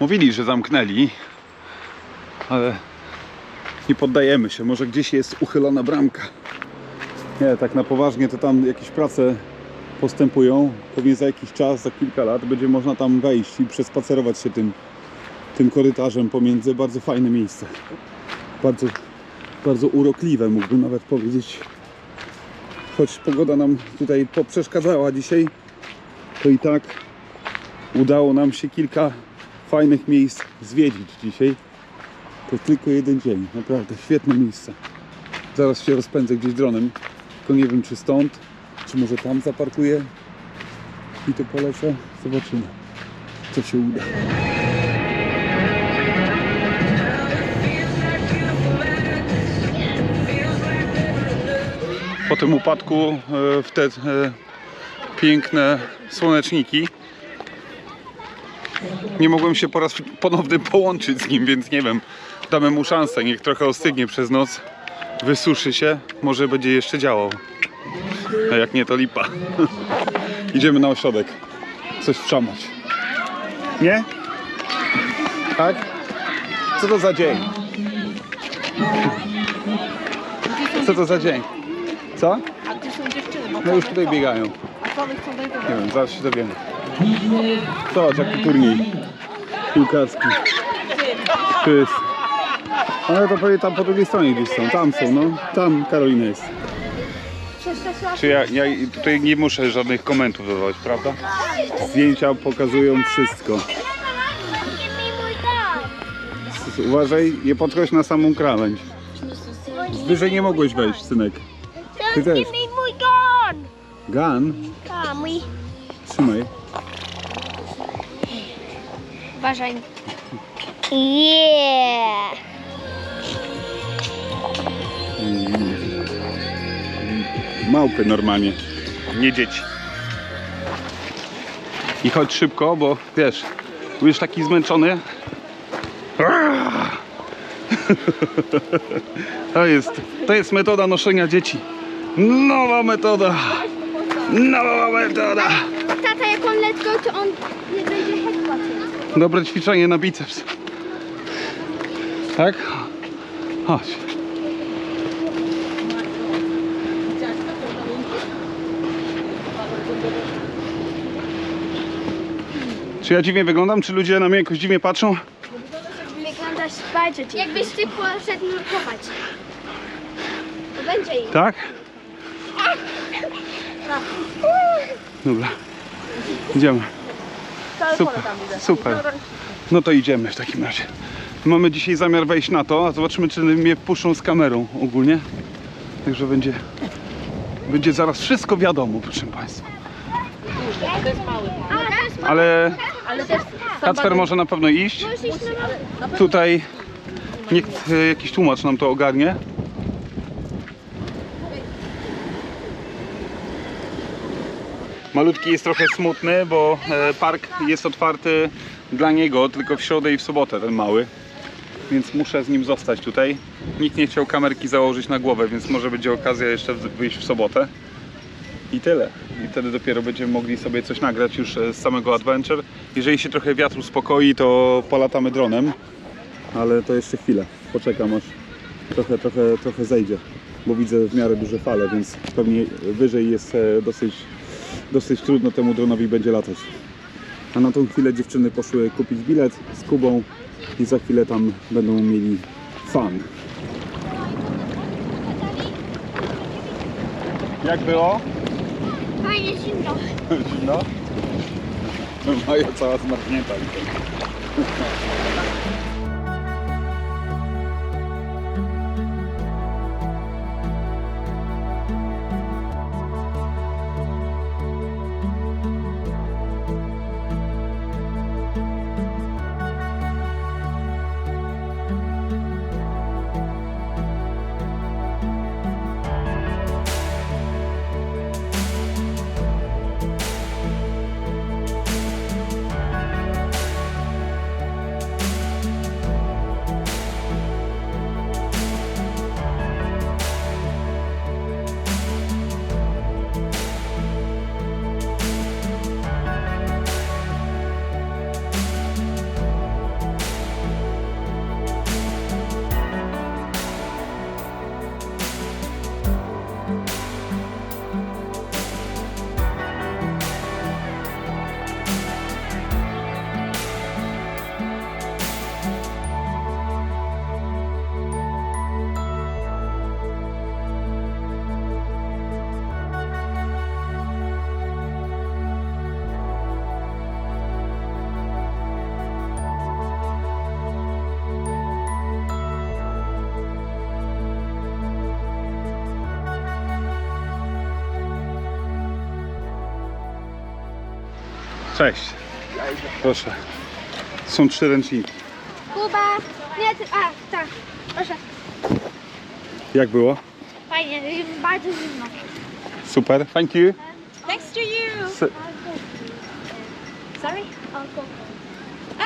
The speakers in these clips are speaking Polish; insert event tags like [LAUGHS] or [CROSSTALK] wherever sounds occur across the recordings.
Mówili, że zamknęli, ale nie poddajemy się. Może gdzieś jest uchylona bramka. Nie, tak na poważnie to tam jakieś prace postępują. Pewnie za jakiś czas, za kilka lat będzie można tam wejść i przespacerować się tym, tym korytarzem pomiędzy. Bardzo fajne miejsce. Bardzo, bardzo urokliwe mógłbym nawet powiedzieć. Choć pogoda nam tutaj poprzeszkadzała dzisiaj, to i tak udało nam się kilka fajnych miejsc zwiedzić dzisiaj. To tylko jeden dzień, naprawdę świetne miejsce. Zaraz się rozpędzę gdzieś dronem, tylko nie wiem czy stąd, czy może tam zaparkuję i to polecę. Zobaczymy, co się uda. Po tym upadku e, w te e, piękne słoneczniki nie mogłem się po raz ponowny połączyć z nim, więc nie wiem, damy mu szansę, niech trochę ostygnie przez noc, wysuszy się, może będzie jeszcze działał. A jak nie, to lipa. [LAUGHS] Idziemy na ośrodek, coś wczamać. Nie? Tak? Co to za dzień? Co to za dzień? Co? A gdzie są dziewczyny? No już tutaj biegają. Nie wiem, zaraz się dowiemy. Zobacz jaki turniej piłkarski. Tu jest. Ale to pewnie tam po drugiej stronie gdzieś są. Tam są, no. Tam Karolina jest. Czy ja, ja tutaj nie muszę żadnych komentów dodawać, prawda? Zdjęcia pokazują wszystko. Uważaj, nie podchodź na samą krawędź. Wyżej nie mogłeś wejść, synek. Ty też. Gun! Trzymaj. Uważaj. Yeah! Małpy normalnie, nie dzieci. I chodź szybko, bo wiesz, będziesz taki zmęczony. [LAUGHS] To jest, to jest metoda noszenia dzieci. Nowa metoda. Nowa metoda. Tata, jak on let go, to on. Dobre ćwiczenie na biceps. Tak? Chodź. Czy ja dziwnie wyglądam? Czy ludzie na mnie jakoś dziwnie patrzą? Wyglądasz bardzo dziwnie. Jakbyś ty poszedł nurkować. To będzie ich. Tak? [LAUGHS] Dobra. Idziemy. Super, super. No to idziemy w takim razie. Mamy dzisiaj zamiar wejść na to, a zobaczymy czy mnie puszczą z kamerą ogólnie. Także będzie, będzie zaraz wszystko wiadomo, proszę Państwa. To jest mały. Ale Ale też Kacper może na pewno iść. Tutaj niech e, jakiś tłumacz nam to ogarnie. Malutki jest trochę smutny, bo e, park jest otwarty dla niego tylko w środę i w sobotę, ten mały. Więc muszę z nim zostać tutaj. Nikt nie chciał kamerki założyć na głowę, więc może będzie okazja jeszcze wyjść w sobotę. I tyle. I wtedy dopiero będziemy mogli sobie coś nagrać już e, z samego Adventure. Jeżeli się trochę wiatr uspokoi, to polatamy dronem. Ale to jeszcze chwilę. Poczekam aż trochę, trochę, trochę zejdzie. Bo widzę w miarę duże fale, więc pewnie wyżej jest e, dosyć, dosyć trudno temu dronowi będzie latać. A na tą chwilę dziewczyny poszły kupić bilet z Kubą i za chwilę tam będą mieli fan. Jak było? Fajnie zimno. [LAUGHS] Zimno? Maja cała zmarznięta. Cześć. Proszę. Są trzy ręczniki. Kuba, nie, ty, a, tak, proszę. Jak było? Fajnie, bardzo zimno. Super. Thank you. Next to you! S- Sorry?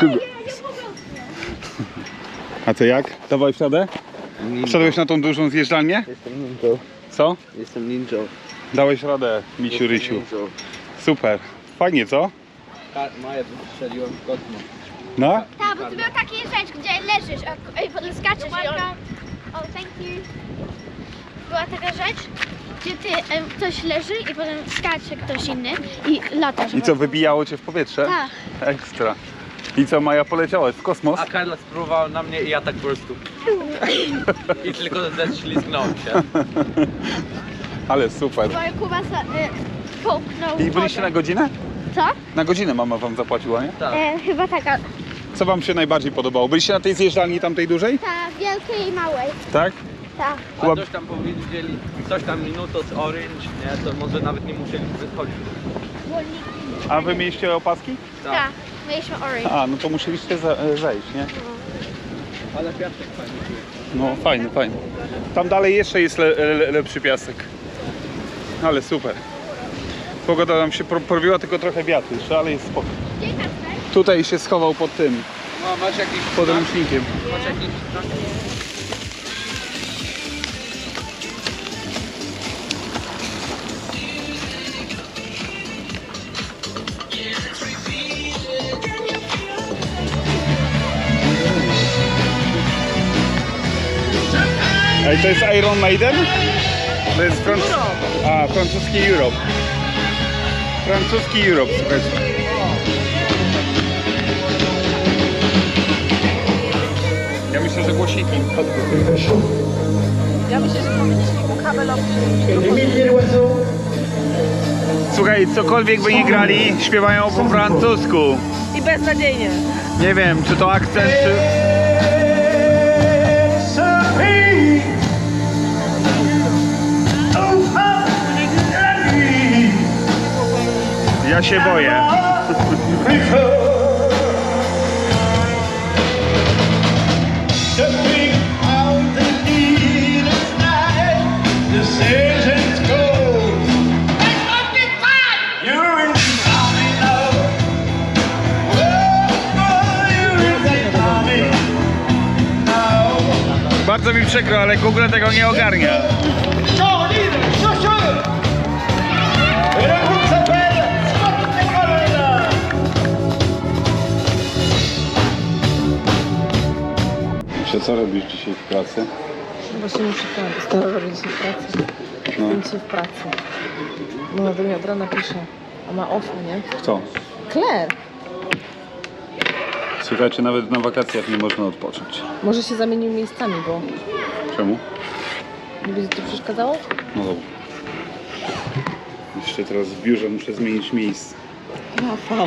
A, nie. A ty jak? Dawałeś radę? Wszedłeś na tą dużą zjeżdżalnię? Jestem ninją. Co? Jestem ninją. Dałeś radę, Misiu Rysiu. Super. Fajnie, co? Maja strzeliłem w kosmos. No? Tak, bo ty miał takie rzecz, gdzie leżysz, a i potem skaczesz i on... O, thank you. Była taka rzecz, gdzie ty, em, ktoś leży i potem skacze ktoś inny i latasz. I co, wybijało cię w powietrze? Tak. Ekstra. I co, Maja poleciałaś w kosmos? A Karla spróbowała na mnie i ja tak po prostu. I tylko ześlizgnąłem się. [LAUGHS] Ale super. Bo Kuba sa, e, połknął I byliście na godzinę? Co? Na godzinę mama wam zapłaciła, nie? Tak. E, chyba taka, Co wam się najbardziej podobało? Byliście na tej zjeżdżalni tamtej dużej? ta wielkiej i małej. Tak? Tak. A coś tam powiedzieli, coś tam minuto z Orange, nie? To może nawet nie musieli wychodzić. A wy mieliście opaski? Tak. Mieliśmy orange. A, no to musieliście za- e, zejść, nie? Ale piasek fajny. No fajny, fajny. Tam dalej jeszcze jest le, le, lepszy piasek. Ale super. Pogoda nam się porobiła, tylko trochę wiatr jeszcze, ale jest spoko. Tutaj się schował pod tym, No, masz jakiś pod ręcznikiem. Masz jakiś Ej, to jest Iron Maiden? To jest franc... A, francuski Europe. Francuski Europe, słuchajcie. Ja myślę, że głośniki. Ja myślę, że powinniśmy mu kabel Słuchaj, cokolwiek by nie grali, śpiewają po francusku. I beznadziejnie. Nie wiem, czy to akcent, czy... the army now. Bardzo mi przykro, ale Google tego nie ogarnia. Co robisz dzisiaj w pracy? Właśnie muszę to robić dzisiaj w pracy. No. Jestem dzisiaj w pracy. No do mnie od rana pisze. A ma ofu, nie? Kto? Claire! Słuchajcie, nawet na wakacjach nie można odpocząć. Może się zamienił miejscami, bo Czemu? nie będzie to przeszkadzało? No dobra. Jeszcze teraz w biurze muszę zmienić miejsce. Rafał.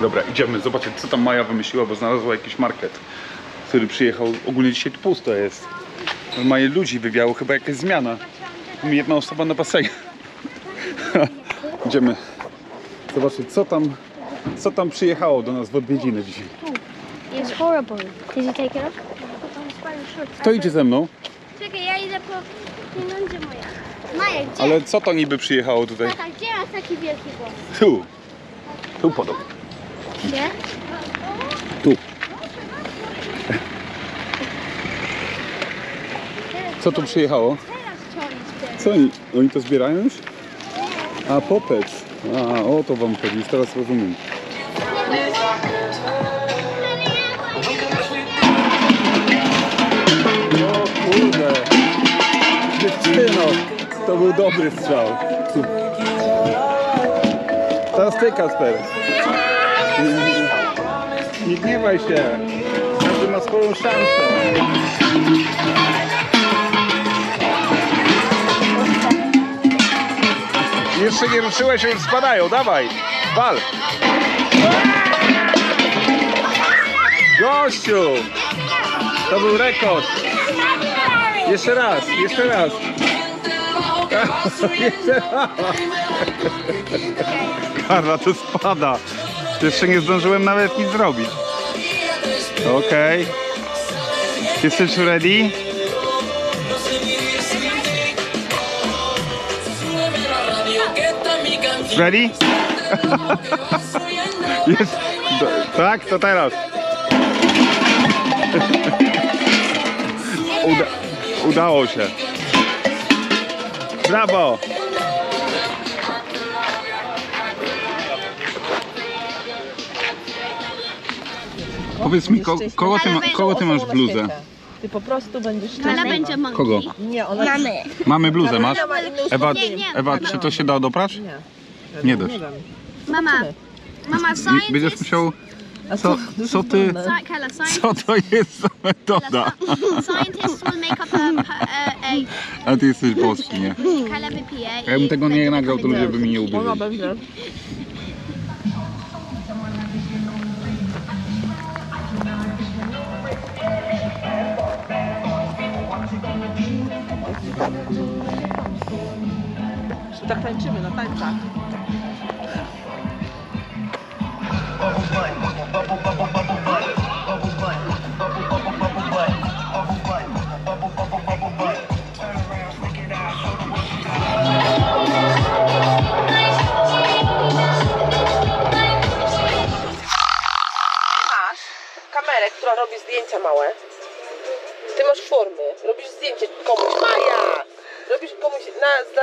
Dobra, idziemy zobaczyć, co tam Maja wymyśliła, bo znalazła jakiś market, który przyjechał. Ogólnie dzisiaj tu pusto jest. Maje ludzi wywiało, chyba jakaś zmiana. Jedna osoba na basenie. [LAUGHS] idziemy zobaczyć, co tam, co tam przyjechało do nas w odwiedziny dzisiaj. It's horrible. Did you take it off? Kto idzie ze mną? Czekaj, ja idę po pieniądze moje. Maja, gdzie? Ale co to niby przyjechało tutaj? Tata, gdzie masz taki wielki głos? Tu. Tu podobno. Gdzie? Tu. Co tu przyjechało? Co oni? Oni to zbierają już? A, popec. A, o to wam chodzi, teraz rozumiem. O kurde. Dziewczyno, to był dobry strzał. Teraz ty, Kasper. Nie gniewaj się. Każdy ma swoją szansę. Jeszcze nie ruszyłeś, już spadają. Dawaj, wal. Gościu! To był rekord. Jeszcze raz, jeszcze raz. [LAUGHS] jeszcze raz. Karla, to spada. Jeszcze nie zdążyłem nawet nic zrobić. Okej. Jesteś ready? Ready? [LAUGHS] Jest. Tak, to teraz. [LAUGHS] Uda, udało się. Brawo! Powiedz mi, ko, kogo, ty ma, kogo ty masz bluzę? Ty po prostu będziesz Kala szczęśliwa. będzie monkey. Kogo? Nie, ona... Mamy. Mamy bluzę, masz? Ewa, Nie, nie. Ewa czy to się da doprać? Nie. Nie dasz. Nie wiem. Mama. Mama, I Będziesz musiał... A Co, co ty... Sci- Kala, scientist. Co to jest za metoda? [LAUGHS] Scientists will make up a, a, a, A ty jesteś boski, nie? a Kala wypije. Ja bym tego nie będzie nagrał, to ludzie by mi nie Ona uwierzyli. będzie. Tak tańczymy na tańcach.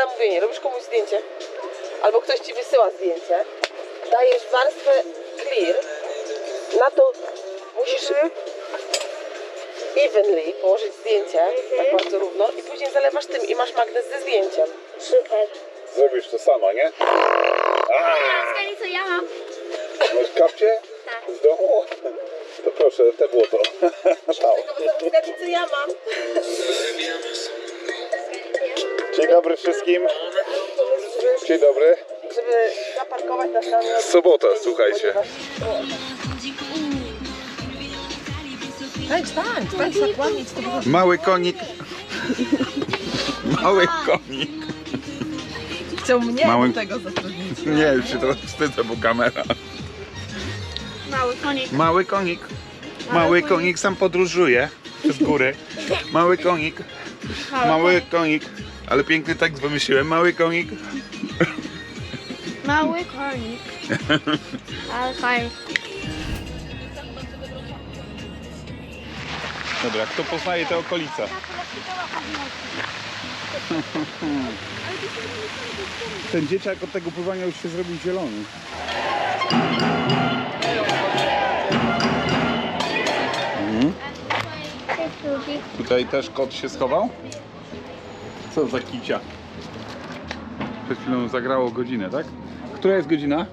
Zamówienie, robisz komuś zdjęcie. Albo ktoś ci wysyła zdjęcie. Dajesz warstwę clear. Na to musisz evenly położyć zdjęcie, tak bardzo równo, i później zalewasz tym i masz magnes ze zdjęciem. Super. Zrobisz to sama, nie? Skali, co ja mam? Masz kapcie? Tak. Z domu? To proszę, te błoto. Zgadnij co ja mam. [LAUGHS] Dzień dobry wszystkim. Dzień dobry. Żeby zaparkować na stanie. Sobota, słuchajcie. Zakładnic, to było Mały konik. Mały konik. Chciał mnie Mały- do tego zatrudnić. Nie, już się trochę wstydzę, bo kamera. Mały konik. Mały konik. Mały konik sam podróżuje przez góry. Mały konik. Mały konik. Ale piękny tekst wymyśliłem. Mały konik. Mały konik. Ale fajnie. Dobra, kto poznaje te okolice? Ten dzieciak od tego pływania już się zrobił zielony. Mhm. Tutaj też kot się schował? Co za kicia? Przed chwilą zagrało godzinę, tak? Która jest godzina?